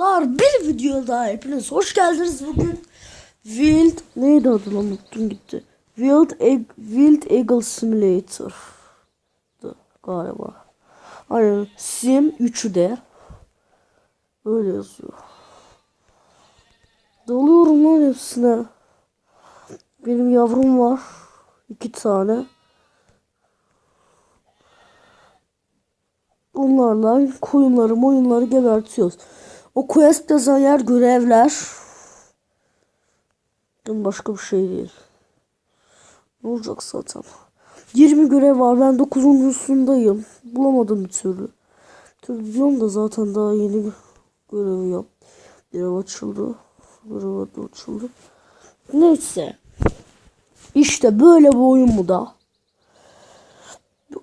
Arkadaşlar bir video daha hepiniz hoş geldiniz bugün. Wild neydi adı lan unuttum gitti. Wild Egg Wild Eagle Simulator. Galiba. Aynen Sim 3'ü de. Öyle yazıyor. Dalıyorum lan hepsine. Benim yavrum var iki tane. Onlarla koyunları moyunları gebertiyoruz. O quest yazan yer görevler. Başka bir şey değil. Ne olacak zaten. 20 görev var. Ben 9.sundayım. Bulamadım bir türlü. Diyorum da zaten daha yeni görevi yap. Görev açıldı. Görev açıldı. Neyse. İşte böyle bir oyun bu da.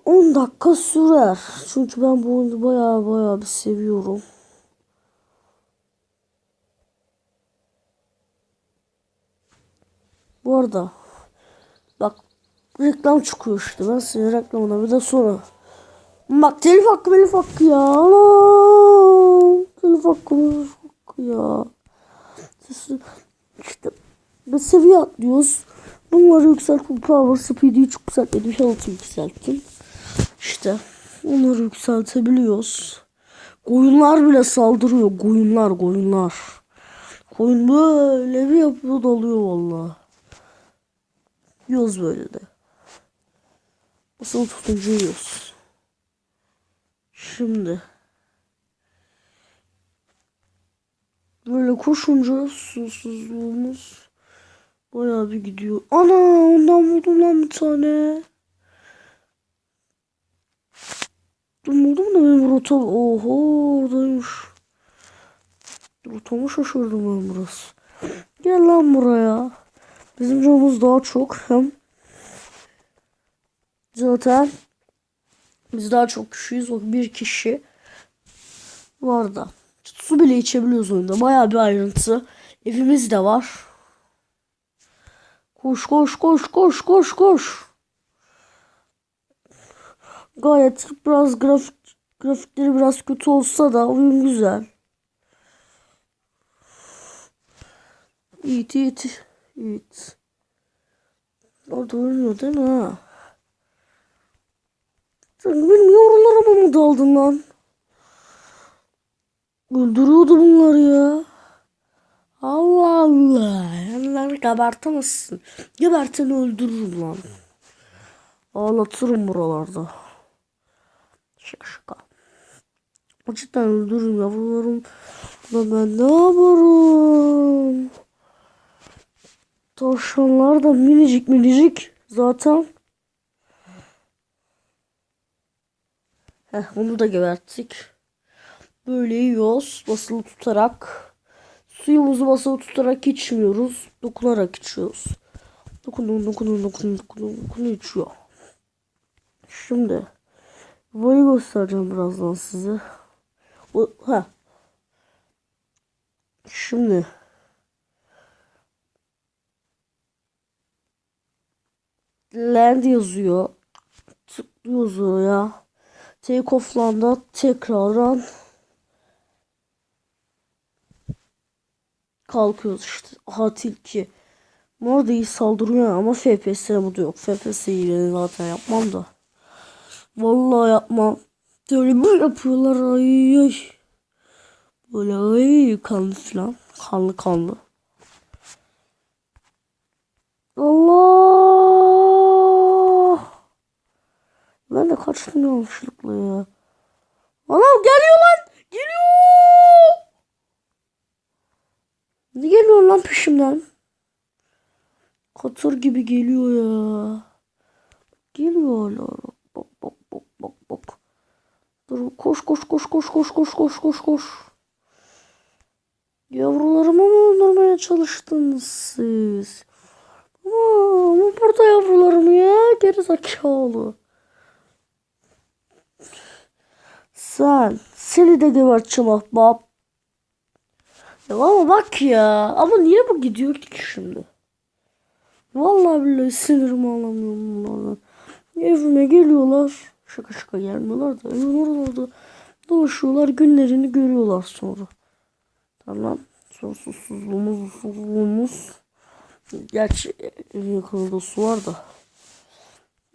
10 dakika sürer. Çünkü ben bu oyunu baya baya bir seviyorum. Bu arada bak reklam çıkıyor işte. Ben senin reklamına bir de sonra. Bak telif hakkı telif hakkı ya. Anam. Telif hakkı telif hakkı ya. İşte bir seviye atlıyoruz. Bunları yükselttim. Power speed'i çok yükseltmedim. Health'ı yükselttim. İşte onları yükseltebiliyoruz. Koyunlar bile saldırıyor. Koyunlar koyunlar. Koyun böyle bir yapıyor dalıyor valla. Böyle de. Nasıl tutunca yiyoruz. Şimdi. Böyle koşunca susuzluğumuz bayağı bir gidiyor. Ana ondan vurdum lan bir tane. Buldum da benim rotam. Oho oradaymış. Rotamı şaşırdım ben burası. Gel lan buraya. Bizim canımız daha çok hem zaten biz daha çok kişiyiz. O bir kişi var da. Su bile içebiliyoruz oyunda. Bayağı bir ayrıntı. Evimiz de var. Koş koş koş koş koş koş. Gayet biraz grafik grafikleri biraz kötü olsa da oyun güzel. İt it it. Orada ölmüyor değil mi ha? Sen benim yavrularıma mı daldın lan? Öldürüyordu bunları ya. Allah Allah. Yanları gebertemezsin. Geberteni öldürürüm lan. Ağlatırım buralarda. Şaka şaka. Cidden öldürürüm yavrularım. Ben ne yaparım? Tavşanlar da minicik minicik. Zaten. Heh, onu da geberttik. Böyle yiyoruz. Basılı tutarak. Suyumuzu basılı tutarak içmiyoruz. Dokunarak içiyoruz. Dokunun dokunun dokunun dokunun dokunun içiyor. Şimdi. Burayı göstereceğim birazdan size. O, ha. Şimdi. Land yazıyor. Tıklıyoruz oraya. Take off'landa tekrardan kalkıyoruz işte. Aha tilki. Orada iyi saldırıyor ama FPS bu yok. FPS'yi zaten yapmam da. Vallahi yapmam. Böyle böyle yapıyorlar ay ay. Böyle ay kanlı falan. Kanlı kanlı. Allah. Ben de kaçtım yanlışlıkla ya. Anam geliyor lan. Geliyor. Ne geliyor lan peşimden? Katır gibi geliyor ya. Geliyor hala. Bak bak bak bak bak. Dur koş koş koş koş koş koş koş koş koş. Yavrularımı mı öldürmeye çalıştınız siz? Ama, ama burada yavrularım ya geri zekalı. Sen seni de geberteceğim ahbap. Ya ama bak ya. Ama niye bu gidiyor ki şimdi? Vallahi billahi sinirimi alamıyorum bunlardan. Evime geliyorlar. Şaka şaka gelmiyorlar da evin oralarda dolaşıyorlar günlerini görüyorlar sonra. Hemen sonsuzluğumuz, susuzluğumuz. Gerçi evin yakınında su var da.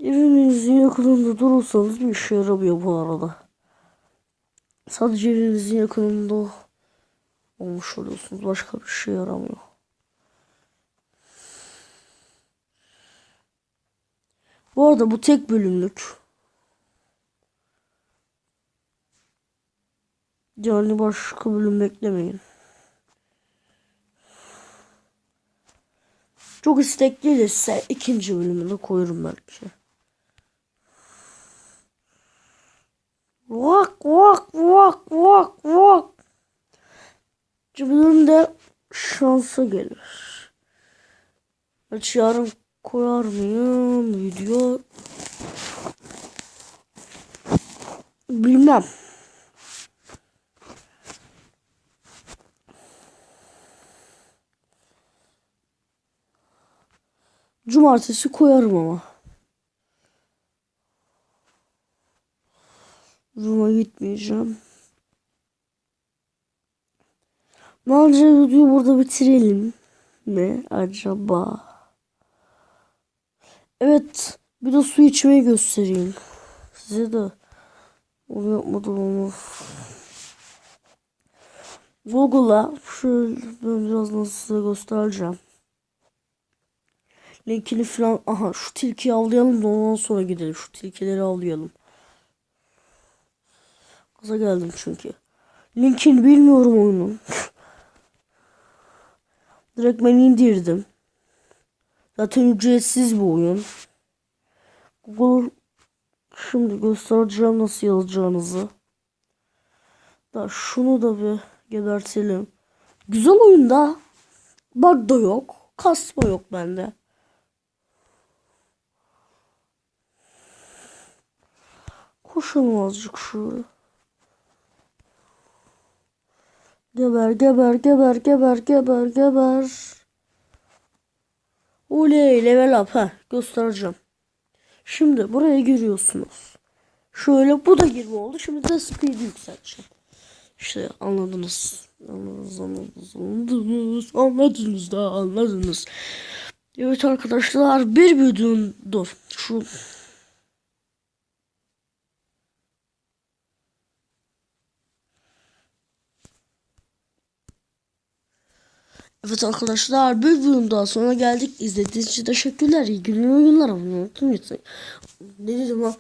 Evinizin yakınında durursanız bir işe yaramıyor bu arada. Sadece evinizin yakınında olmuş oluyorsunuz. Başka bir şey yaramıyor. Bu arada bu tek bölümlük. Yani başka bölüm beklemeyin. Çok isteklidirse ikinci bölümünü koyarım belki. Vak vak vak vak vak. Bölümde şansa gelir. Aç yarın koyar mıyım video? Bilmem. Cumartesi koyarım ama. Cuma gitmeyeceğim. Bence videoyu burada bitirelim mi acaba? Evet, bir de su içmeyi göstereyim. Size de onu yapmadım ama. Google'a şöyle ben birazdan size göstereceğim. Linkini falan aha şu tilkiyi avlayalım da ondan sonra gidelim. Şu tilkileri avlayalım. Gaza geldim çünkü. Linkini bilmiyorum oyunun. Direkt ben indirdim. Zaten ücretsiz bu oyun. Google şimdi göstereceğim nasıl yazacağınızı. Da şunu da bir gebertelim. Güzel oyunda. Bug da yok. Kasma yok bende. Koşalım azıcık şöyle. Geber geber geber geber geber geber. Oley level up ha göstereceğim. Şimdi buraya giriyorsunuz. Şöyle bu da girme oldu. Şimdi de speed yükselteceğim. İşte anladınız. Anladınız anladınız anladınız anladınız da anladınız. Evet arkadaşlar bir videonun dur şu Evet arkadaşlar bir bölüm daha sonra geldik. İzlediğiniz için teşekkürler. İyi günler oyunlar. Olmayı unutmayın. Ne dedim ha?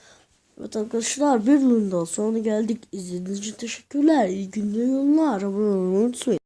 Evet arkadaşlar bir bölüm daha sonra geldik. İzlediğiniz için teşekkürler. İyi günler oyunlar. Abone unutmayın.